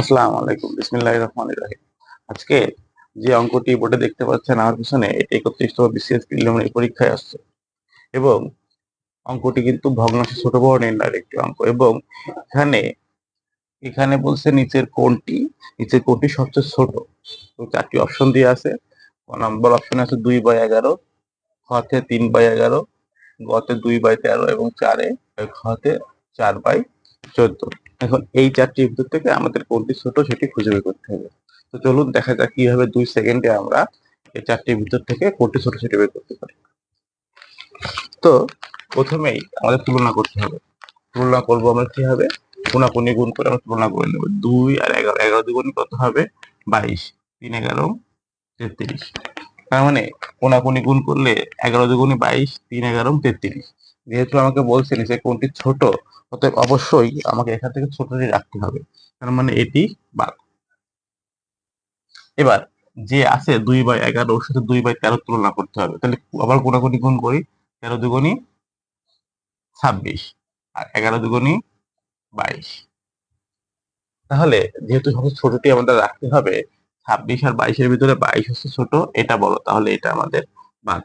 আসসালামু আলাইকুম। বিসমিল্লাহ রহমান রাহিম। আজকে যে অঙ্কটি বোর্ডে দেখতে পাচ্ছেন আমার পিছনে, এটি একত্রিশতম বিসিএস প্রিলিমিনারি পরীক্ষায় আসছে। এবং অঙ্কটি কিন্তু ভগ্নাংশ ছোট বড় নির্ণয়ের একটি অঙ্ক। এবং এখানে এখানে বলছে নিচের কোনটি নিচের কোনটি সবচেয়ে ছোট। তো চারটি অপশন দিয়ে আছে। নম্বর অপশনে আছে দুই বাই এগারো খতে তিন বাই এগারো গতে দুই বাই তেরো এবং চারে খতে চার বাই চোদ্দ। এখন এই চারটির ভিতর থেকে আমাদের কোনটি ছোট সেটি খুঁজে বের করতে হবে। তো চলুন দেখা যাক কীভাবে দুই সেকেন্ডে আমরা এই চারটির ভিতর থেকে কোনটি ছোট সেটি বের করতে পারি। তো প্রথমেই আমাদের তুলনা করতে হবে। তুলনা করব আমরা কি হবে কোনাকুনি গুণ করে আমরা তুলনা করে নেব। দুই আর এগারো। এগারো দুগুণ কত হবে? বাইশ। তিন এগারো, তেত্রিশ। তার মানে কোনাকুনি গুণ করলে এগারো দুগুণে বাইশ, তিন এগারো, তেত্রিশ। যেহেতু আমাকে বলছেন যে কোনটি ছোট, অতএব অবশ্যই আমাকে এখান থেকে ছোটটি রাখতে হবে। তার মানে এটি বাদ এবার, যে আছে দুই বাই এগারো, ওর সাথে দুই বাই তেরো তুলনা করতে হবে। তাহলে আবার কোনাকুনি গুণ করি। তেরো দুগুণি ছাব্বিশ আর এগারো দুগুণি বাইশ। তাহলে যেহেতু সবচেয়ে ছোটটি আমাদের রাখতে হবে, ছাব্বিশ আর বাইশের ভিতরে বাইশ হচ্ছে ছোট, এটা বলো। তাহলে এটা আমাদের বাদ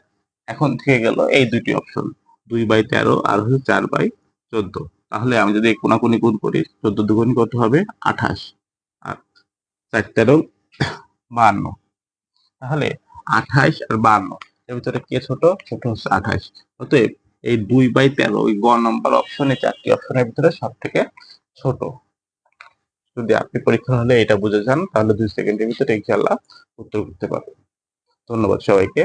এখন থেকে গেল এই দুটি অপশন দুই বাই তেরো, আর হচ্ছে চার বাই চোদ্দ। তাহলে আমি যদি কোনাকুনি গুণ করি, চোদ্দ দুগুণি কত হবে? আঠাশ। আর চার তেরো, বাহান্ন। তাহলে আঠাশ আর বাহান্ন, এর ভিতরে কে ছোট? ছোট হচ্ছে আঠাশ। অতএব এই দুই বাই তেরো, ওই গ নম্বর অপশনে চারটি অপশনের ভিতরে সব থেকে ছোট। যদি আপনি পরীক্ষা হলে এটা বুঝে যান, তাহলে দুই সেকেন্ডের ভিতরে ইনশাল্লাহ উত্তর করতে পারবেন। ধন্যবাদ সবাইকে।